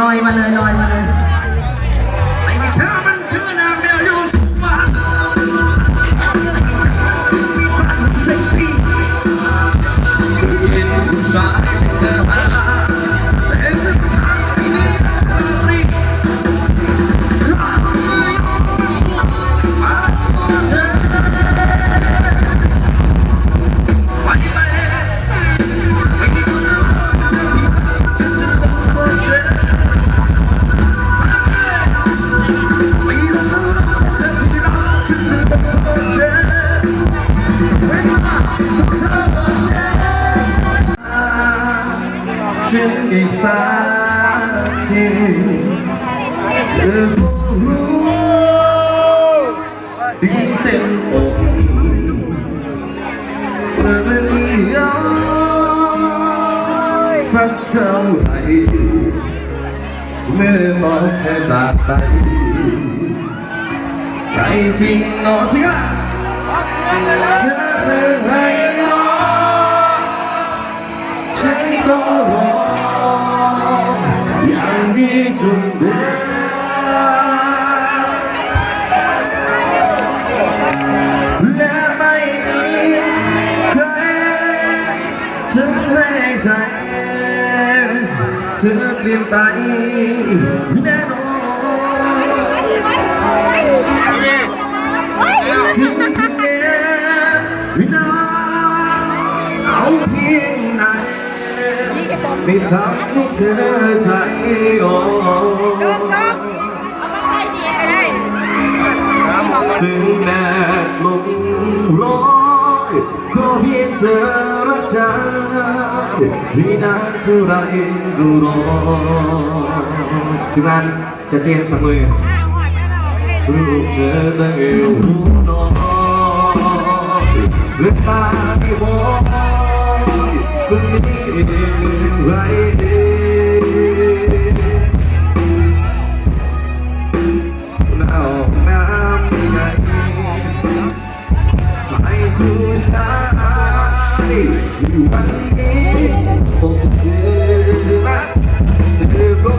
ลอยมาเลยลอยมาเลย นอีกสักทีเธอรู้ดีเต็มอกเมื่อไม่มียอมสักเท่าไหรเมื่อมองเธอจากไปใครจริงเนอสิครับเธอคือใครนอฉันก็ เธอเปลี่ยนไปแน่นอนถึงจะเอ็นน้องเอาเพียงไหนไม่ทำให้เธอใจอ่อนถึงแดดลมร้อนก็เพียงเธอ รักฉันวินานเท่าไรก็รอทีมงานจะเตรียมสักมือรูปเธอตั้งเอวหูนอนเลือตาที่มองคนนี้ไรเดีหนาวน้ำใจให้ผู้ชาย อยู่วันนี้คงเจอมาเธอก็รู้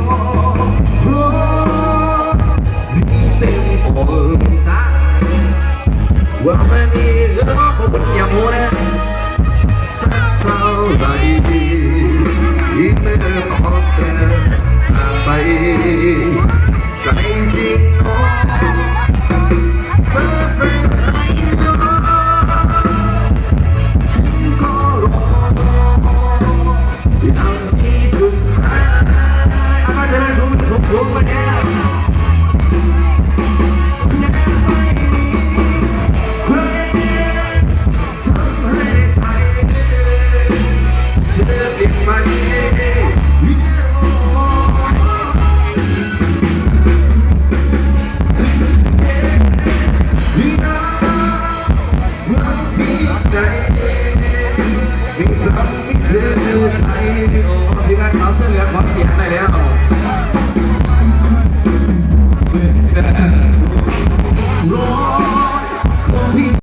งานขาเสื้อเหลืองขอเสียงหน่อยแล้ว